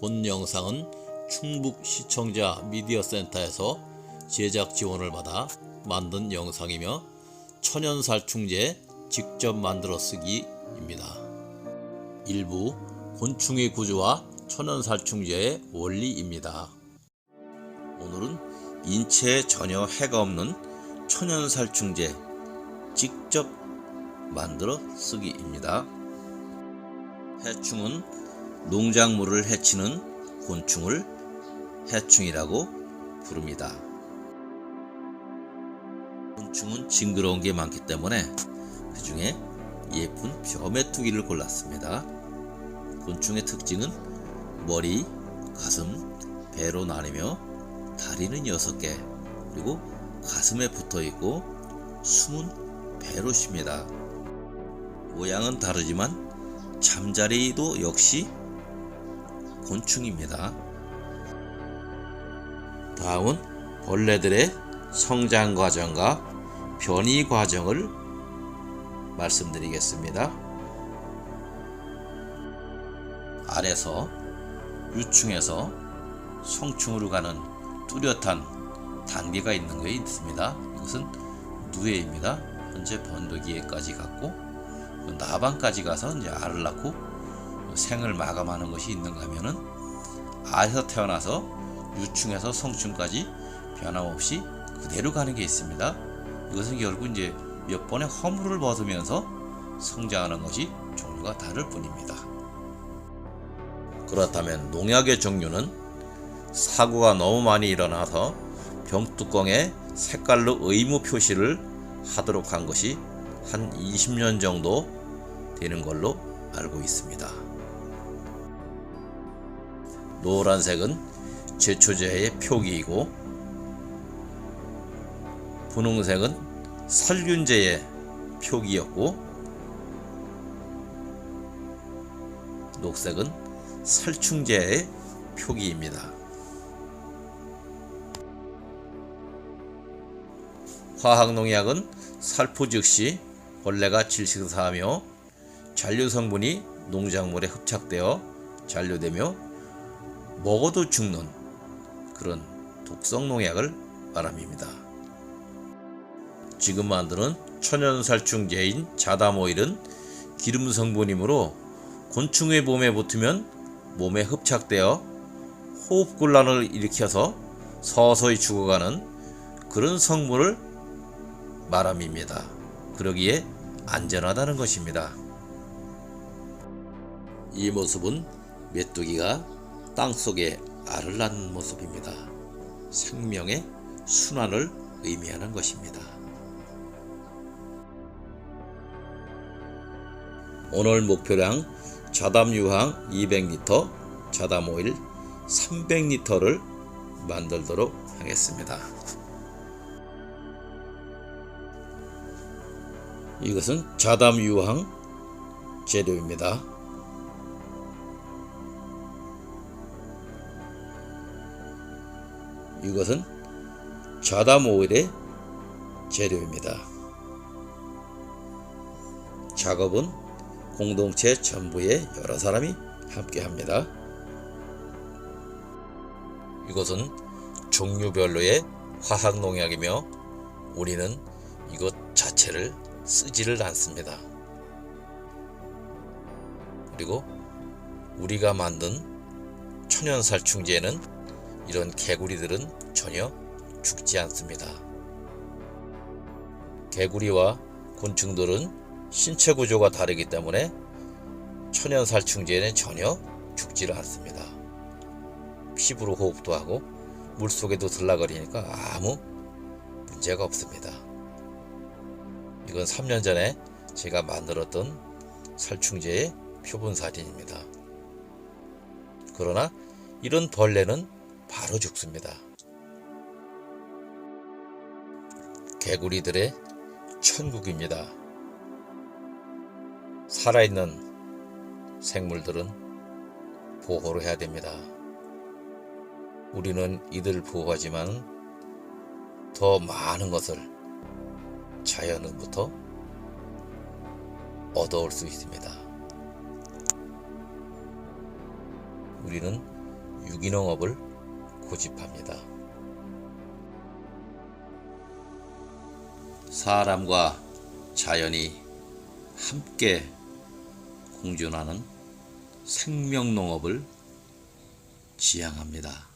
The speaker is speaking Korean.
본 영상은 충북 시청자 미디어 센터에서 제작 지원을 받아 만든 영상이며 천연살충제 직접 만들어 쓰기입니다. 일부 곤충의 구조와 천연살충제의 원리입니다. 오늘은 인체에 전혀 해가 없는 천연살충제 직접 만들어 쓰기입니다. 해충은 농작물을 해치는 곤충을 해충이라고 부릅니다. 곤충은 징그러운 게 많기 때문에 그 중에 예쁜 벼메뚜기를 골랐습니다. 곤충의 특징은 머리, 가슴, 배로 나뉘며 다리는 6개, 그리고 가슴에 붙어 있고 숨은 배로 쉽니다. 모양은 다르지만 잠자리도 역시 곤충입니다. 다음은 벌레들의 성장 과정과 변이 과정을 말씀드리겠습니다. 알에서 유충에서 성충으로 가는 뚜렷한 단계가 있는 게 있습니다. 이것은 누에입니다. 현재 번도기에까지 갔고 그 나방까지 가서 이제 알을 낳고 생을 마감하는 것이 있는가 하면은 알에서 태어나서 유충에서 성충까지 변함없이 그대로 가는 게 있습니다. 이것은 결국 이제 몇 번의 허물을 벗으면서 성장하는 것이 종류가 다를 뿐입니다. 그렇다면 농약의 종류는 사고가 너무 많이 일어나서 병뚜껑에 색깔로 의무 표시를 하도록 한 것이 한 20년 정도 되는 걸로 알고 있습니다. 노란색은 제초제의 표기이고 분홍색은 살균제의 표기였고 녹색은 살충제의 표기입니다. 화학농약은 살포 즉시 벌레가 질식사하며 잔류 성분이 농작물에 흡착되어 잔류되며 먹어도 죽는 그런 독성 농약을 말합니다. 지금 만드는 천연살충제인 자담오일은 기름 성분이므로 곤충의 몸에 붙으면 몸에 흡착되어 호흡곤란을 일으켜서 서서히 죽어가는 그런 성분을 말함입니다. 그러기에 안전하다는 것입니다. 이 모습은 메뚜기가 땅 속에 알을 낳는 모습입니다. 생명의 순환을 의미하는 것입니다. 오늘 목표량 자담 유황 200리터, 자담 오일 300리터를 만들도록 하겠습니다. 이것은 자담 유황 재료입니다. 이것은 자담 오일의 재료입니다. 작업은 공동체 전부의 여러 사람이 함께 합니다. 이것은 종류별로의 화학 농약이며 우리는 이것 자체를 쓰지를 않습니다. 그리고 우리가 만든 천연살충제는 이런 개구리들은 전혀 죽지 않습니다. 개구리와 곤충들은 신체 구조가 다르기 때문에 천연살충제는 전혀 죽지를 않습니다. 피부로 호흡도 하고 물속에도 들락거리니까 아무 문제가 없습니다. 이건 3년 전에 제가 만들었던 살충제의 표본 사진입니다. 그러나 이런 벌레는 바로 죽습니다. 개구리들의 천국입니다. 살아있는 생물들은 보호를 해야 됩니다. 우리는 이들을 보호하지만 더 많은 것을 자연으로부터 얻어올 수 있습니다. 우리는 유기농업을 고집합니다. 사람과 자연이 함께 공존하는 생명농업을 지향합니다.